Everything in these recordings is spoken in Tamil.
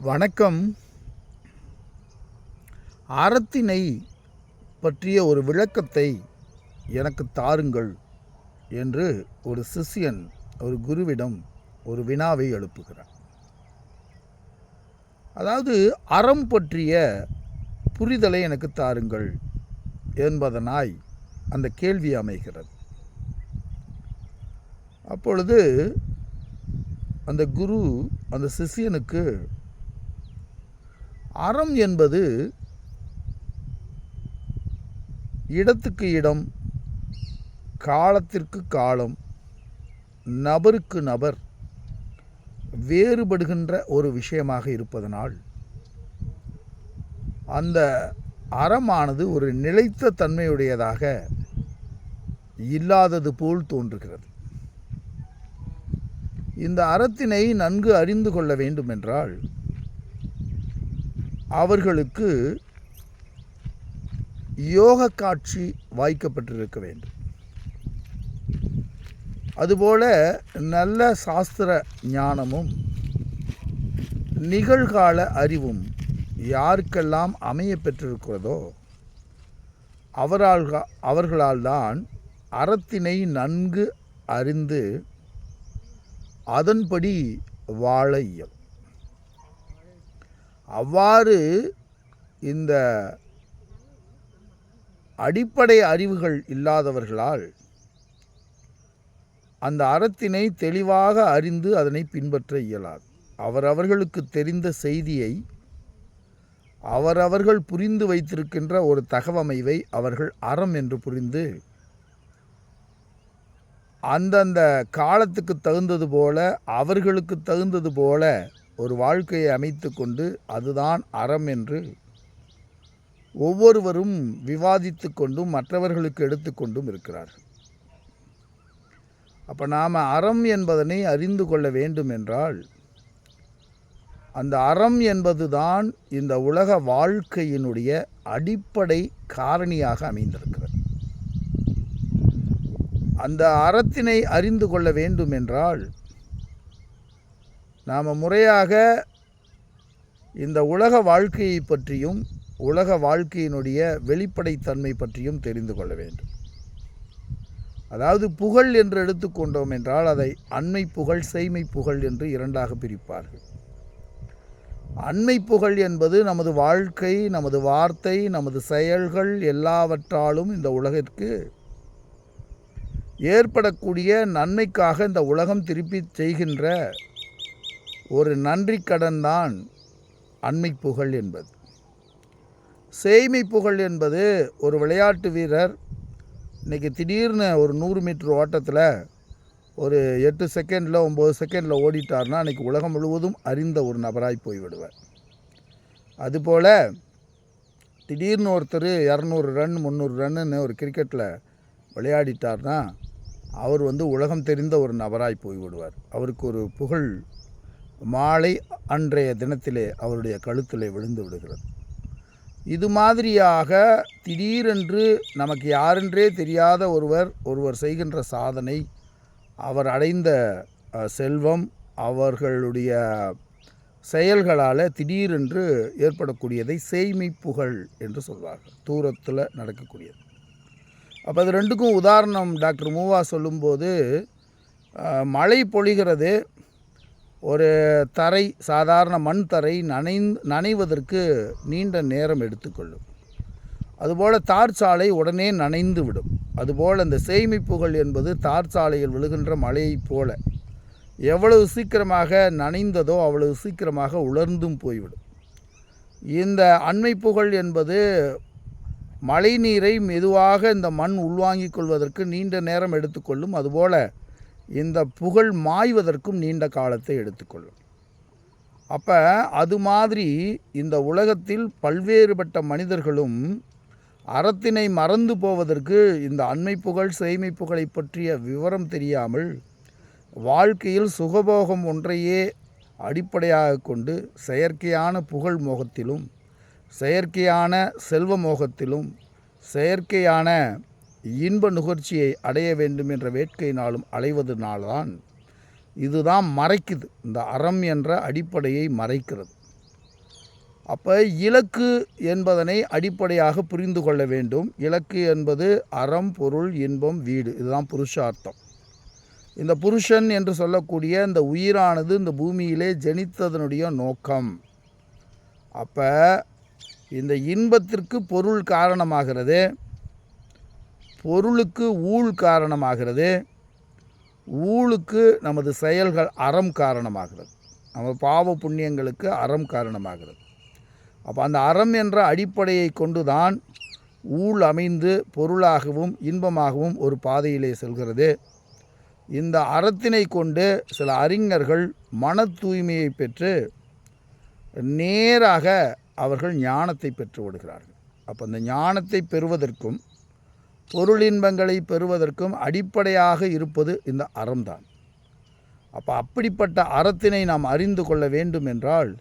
வணக்கம். அறத்தினை பற்றிய ஒரு விளக்கத்தை எனக்கு தாருங்கள் என்று ஒரு சிஷ்யன் ஒரு குருவிடம் ஒரு வினாவை எழுப்புகிறார். அதாவது அறம் பற்றிய புரிதலை எனக்கு தாருங்கள் என்பதனாய் அந்த கேள்வி அமைகிறது. அப்பொழுது அந்த குரு அந்த சிஷ்யனுக்கு அறம் என்பது இடத்துக்கு இடம் காலத்திற்கு காலம் நபருக்கு நபர் வேறுபடுகின்ற ஒரு விஷயமாக இருப்பதனால் அந்த அறமானது ஒரு நிலைத்த தன்மையுடையதாக இல்லாதது போல் தோன்றுகிறது. இந்த அறத்தினை நன்கு அறிந்து கொள்ள வேண்டுமென்றால் அவர்களுக்கு யோக காட்சி வாய்க்கப்பட்டிருக்க வேண்டும். அதுபோல நல்ல சாஸ்திர ஞானமும் நிகழ்கால அறிவும் யாருக்கெல்லாம் அமைய பெற்றிருக்கிறதோ அவரால் அவர்களால் தான் அறத்தினை நன்கு அறிந்து அதன்படி வாழ இயலும். அவ்வாறு இந்த அடிப்படை அறிவுகள் இல்லாதவர்களால் அந்த அறத்தினை தெளிவாக அறிந்து அதனை பின்பற்ற இயலாது. அவரவர்களுக்கு தெரிந்த செய்தியை அவரவர்கள் புரிந்து வைத்திருக்கின்ற ஒரு தகவமைவை அவர்கள் அறம் என்று புரிந்து அந்தந்த காலத்துக்கு தகுந்தது போல அவர்களுக்கு தகுந்தது போல ஒரு வாழ்க்கையை அமைத்து கொண்டு அதுதான் அறம் என்று ஒவ்வொருவரும் விவாதித்து கொண்டும் மற்றவர்களுக்கு எடுத்துக்கொண்டும் இருக்கிறார்கள். அப்போ நாம் அறம் என்பதனை அறிந்து கொள்ள வேண்டும் என்றால் அந்த அறம் என்பதுதான் இந்த உலக வாழ்க்கையினுடைய அடிப்படை காரணியாக அமைந்திருக்கிறது. அந்த அறத்தினை அறிந்து கொள்ள வேண்டும் என்றால் நாம் முறையாக இந்த உலக வாழ்க்கையை பற்றியும் உலக வாழ்க்கையினுடைய வெளிப்படைத்தன்மை பற்றியும் தெரிந்து கொள்ள வேண்டும். அதாவது புகழ் என்று எடுத்துக்கொண்டோம் என்றால் அதை அண்மை புகழ் செய்மை புகழ் என்று இரண்டாக பிரிப்பார்கள். அண்மை புகழ் என்பது நமது வாழ்க்கை நமது வார்த்தை நமது செயல்கள் எல்லாவற்றாலும் இந்த உலகிற்கு ஏற்படக்கூடிய நன்மைக்காக இந்த உலகம் திருப்பி செய்கின்ற ஒரு நன்றி கடன் தான் அண்மை புகழ் என்பது. செய்மை புகழ் என்பது ஒரு விளையாட்டு வீரர் இன்றைக்கி திடீர்னு ஒரு நூறு மீட்டர் ஓட்டத்தில் ஒரு எட்டு செகண்டில் ஒம்பது செகண்டில் ஓடிட்டார்னா அன்றைக்கி உலகம் முழுவதும் அறிந்த ஒரு நபராய் போய்விடுவார். அதுபோல் திடீர்னு ஒருத்தர் இரநூறு ரன் முந்நூறு ரன்னுன்னு ஒரு கிரிக்கெட்டில் விளையாடிட்டார்னா அவர் வந்து உலகம் தெரிந்த ஒரு நபராய் போய்விடுவார். அவருக்கு ஒரு புகழ் மாலை அன்றைய தினத்திலே அவருடைய கழுத்திலே விழுந்து விடுகிறது. இது மாதிரியாக திடீரென்று நமக்கு யாரென்றே தெரியாத ஒருவர் ஒருவர் செய்கின்ற சாதனை அவர் அடைந்த செல்வம் அவர்களுடைய செயல்களால் திடீரென்று ஏற்படக்கூடியதை செய்மை என்று சொல்வார்கள். தூரத்தில் நடக்கக்கூடியது. அப்போ அது ரெண்டுக்கும் உதாரணம் டாக்டர் மூவா சொல்லும்போது மழை பொழிகிறது ஒரு தரை சாதாரண மண் தரை நனை நனைவதற்கு நீண்ட நேரம் எடுத்துக்கொள்ளும். அதுபோல் தார் சாலை உடனே நனைந்து விடும். அதுபோல் இந்த சேமிப்புகள் என்பது தார் சாலையில் விழுகின்ற மழையைப் போல. எவ்வளவு சீக்கிரமாக நனைந்ததோ அவ்வளவு சீக்கிரமாக உலர்ந்தும் போய்விடும். இந்த அண்மை புகழ் என்பது மழை நீரை மெதுவாக இந்த மண் உள்வாங்கிக் கொள்வதற்கு நீண்ட நேரம் எடுத்துக்கொள்ளும். அதுபோல் இந்த புகழ் மாய்வதற்கும் நீண்ட காலத்தை எடுத்துக்கொள்ளும். அப்போ அது மாதிரி இந்த உலகத்தில் பல்வேறுபட்ட மனிதர்களும் அறத்தினை மறந்து போவதற்கு இந்த அண்மை புகழ் செய்மை புகழை பற்றிய விவரம் தெரியாமல் வாழ்க்கையில் சுகபோகம் ஒன்றையே அடிப்படையாக கொண்டு செயற்கையான புகழ் மோகத்திலும் செயற்கையான செல்வ மோகத்திலும் செயற்கையான இன்ப நுகர்ச்சியை அடைய வேண்டும் என்ற வேட்கையினாலும் அலைவதனால்தான் இதுதான் மறைக்குது. இந்த அறம் என்ற அடிப்படையை மறைக்கிறது. அப்போ இலக்கு என்பதனை அடிப்படையாக புரிந்து கொள்ள வேண்டும். இலக்கு என்பது அறம் பொருள் இன்பம் வீடு. இதுதான் புருஷார்த்தம். இந்த புருஷன் என்று சொல்லக்கூடிய இந்த உயிரானது இந்த பூமியிலே ஜனித்ததனுடைய நோக்கம். அப்போ இந்த இன்பத்திற்கு பொருள் காரணமாகிறது. பொருளுக்கு ஊழ் காரணமாகிறது. ஊழுக்கு நமது செயல்கள் அறம் காரணமாகிறது. நம்ம பாவ புண்ணியங்களுக்கு அறம் காரணமாகிறது. அப்போ அந்த அறம் என்ற அடிப்படையை கொண்டு தான் ஊழ் அமைந்து பொருளாகவும் இன்பமாகவும் ஒரு பாதையிலே செல்கிறது. இந்த அறத்தினை கொண்டு சில அறிஞர்கள் மன தூய்மையை பெற்று நேராக அவர்கள் ஞானத்தை பெற்று விடுகிறார்கள் அப்போ அந்த ஞானத்தை பெறுவதற்கும் பொருள் இன்பங்களை பெறுவதற்கும் அடிப்படையாக இருப்பது இந்த அறம்தான். அப்போ அப்படிப்பட்ட அறத்தினை நாம் அறிந்து கொள்ள வேண்டும் என்றால்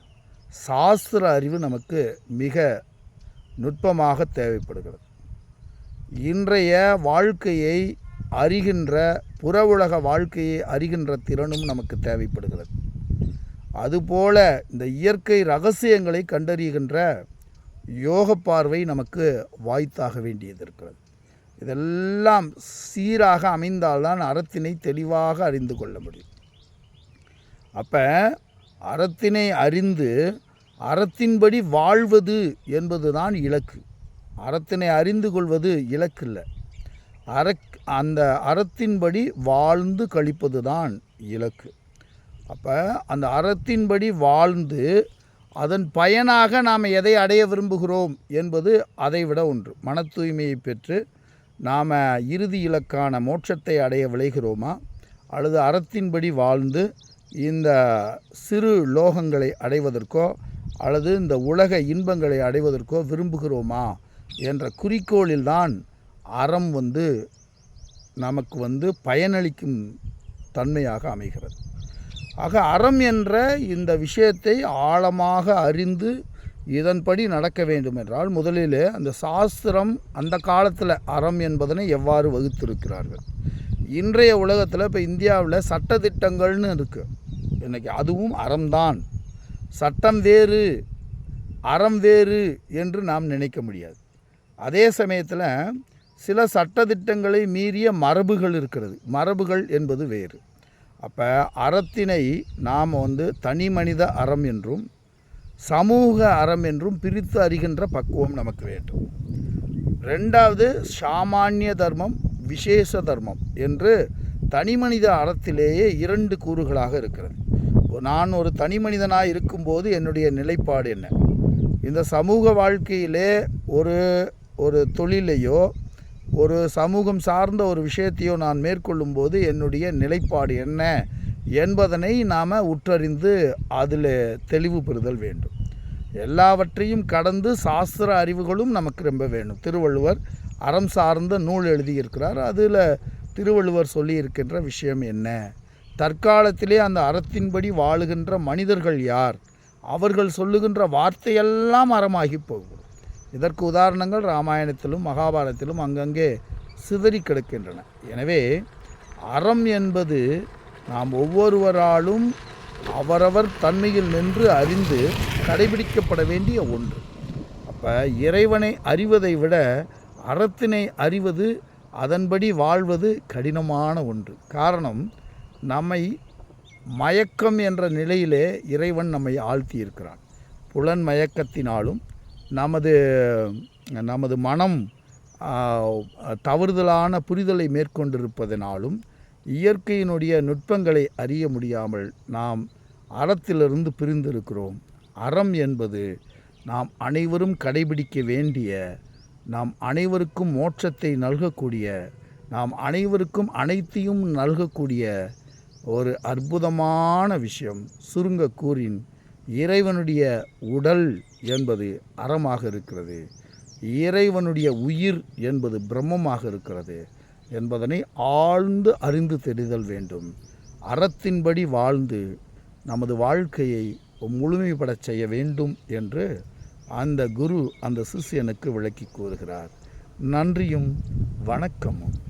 சாஸ்திர அறிவு நமக்கு மிக நுட்பமாக தேவைப்படுகிறது. இன்றைய வாழ்க்கையை அறிகின்ற புற உலக வாழ்க்கையை அறிகின்ற திறனும் நமக்கு தேவைப்படுகிறது. அதுபோல இந்த இயற்கை ரகசியங்களை கண்டறிகின்ற யோக பார்வை நமக்கு வாய்த்தாக வேண்டியது இருக்கிறது. இதெல்லாம் சீராக அமைந்தால்தான் அறத்தினை தெளிவாக அறிந்து கொள்ள முடியும். அப்போ அறத்தினை அறிந்து அறத்தின்படி வாழ்வது என்பது தான் இலக்கு. அறத்தினை அறிந்து கொள்வது இலக்கு இல்லை அற அந்த அறத்தின்படி வாழ்ந்து கழிப்பது தான் இலக்கு. அப்போ அந்த அறத்தின்படி வாழ்ந்து அதன் பயனாக நாம் எதை அடைய விரும்புகிறோம் என்பது அதை விட ஒன்று. மன தூய்மையை பெற்று நாம் இறுதி இலக்கான மோட்சத்தை அடைய விளைகிறோமா? அல்லது அறத்தின்படி வாழ்ந்து இந்த சிறு லோகங்களை அடைவதற்கோ அல்லது இந்த உலக இன்பங்களை அடைவதற்கோ விரும்புகிறோமா? என்ற குறிக்கோளில்தான் அறம் வந்து நமக்கு வந்து பயனளிக்கும் தன்மையாக அமைகிறது. ஆக அறம் என்ற இந்த விஷயத்தை ஆழமாக அறிந்து இதன்படி நடக்க வேண்டும் என்றால் முதலில் அந்த சாஸ்திரம் அந்த காலத்தில் அறம் என்பதனை எவ்வாறு வகுத்திருக்கிறார்கள்? இன்றைய உலகத்தில் இப்போ இந்தியாவில் சட்டத்திட்டங்கள்னு இருக்குது இன்றைக்கி அதுவும் அறம்தான். சட்டம் வேறு அறம் வேறு என்று நாம் நினைக்க முடியாது. அதே சமயத்தில் சில சட்டத்திட்டங்களை மீறிய மரபுகள் இருக்கிறது. மரபுகள் என்பது வேறு. அப்போ அறத்தினை நாம் வந்து தனி மனித அறம் என்றும் சமூக அறம் என்றும் பிரித்து அறிகின்ற பக்குவம் நமக்கு வேண்டும். ரெண்டாவது சாமானிய தர்மம் விசேஷ தர்மம் என்று தனிமனித அறத்திலேயே இரண்டு கூறுகளாக இருக்கிறது. நான் ஒரு தனிமனிதனாக இருக்கும்போது என்னுடைய நிலைப்பாடு என்ன? இந்த சமூக வாழ்க்கையிலே ஒரு ஒரு தொழிலையோ ஒரு சமூகம் சார்ந்த ஒரு விஷயத்தையோ நான் மேற்கொள்ளும்போது என்னுடைய நிலைப்பாடு என்ன? என்பதனை நாம் உற்றறிந்து அதில் தெளிவு பெறுதல் வேண்டும். எல்லாவற்றையும் கடந்து சாஸ்திர அறிவுகளும் நமக்கு ரொம்ப வேண்டும் திருவள்ளுவர் அறம் சார்ந்த நூல் எழுதியிருக்கிறார். அதில் திருவள்ளுவர் சொல்லியிருக்கின்ற விஷயம் என்ன? தற்காலத்திலே அந்த அறத்தின்படி வாழுகின்ற மனிதர்கள் யார்? அவர்கள் சொல்லுகின்ற வார்த்தையெல்லாம் அறமாகி போகும். இதற்கு உதாரணங்கள் ராமாயணத்திலும் மகாபாரதத்திலும் அங்கங்கே சிதறி கிடக்கின்றன. எனவே அறம் என்பது நாம் ஒவ்வொருவராலும் அவரவர் தன்மையில் நின்று அறிந்து கடைபிடிக்கப்பட வேண்டிய ஒன்று. அப்போ இறைவனை அறிவதை விட அறத்தினை அறிவது அதன்படி வாழ்வது கடினமான ஒன்று. காரணம் நம்மை மயக்கம் என்ற நிலையிலே இறைவன் நம்மை ஆழ்த்தி இருக்கிறான் புலன் மயக்கத்தினாலும் நமது நமது மனம் தவறுதலான புரிதலை மேற்கொண்டிருப்பதனாலும் இயற்கையினுடைய நுட்பங்களை அறிய முடியாமல் நாம் அறத்திலிருந்து பிரிந்திருக்கிறோம். அறம் என்பது நாம் அனைவரும் கடைபிடிக்க வேண்டிய நாம் அனைவருக்கும் மோட்சத்தை நல்கக்கூடிய நாம் அனைவருக்கும் அனைத்தையும் நல்கக்கூடிய ஒரு அற்புதமான விஷயம். சுருங்க கூறின் இறைவனுடைய உடல் என்பது அறமாக இருக்கிறது. இறைவனுடைய உயிர் என்பது பிரம்மமாக இருக்கிறது. என்பதனை ஆழ்ந்து அறிந்து தெரிதல் வேண்டும். அறத்தின்படி வாழ்ந்து நமது வாழ்க்கையை முழுமைப்படச் செய்ய வேண்டும் என்று அந்த குரு அந்த சிஷியனுக்கு விளக்கி கூறுகிறார். நன்றியும் வணக்கமும்.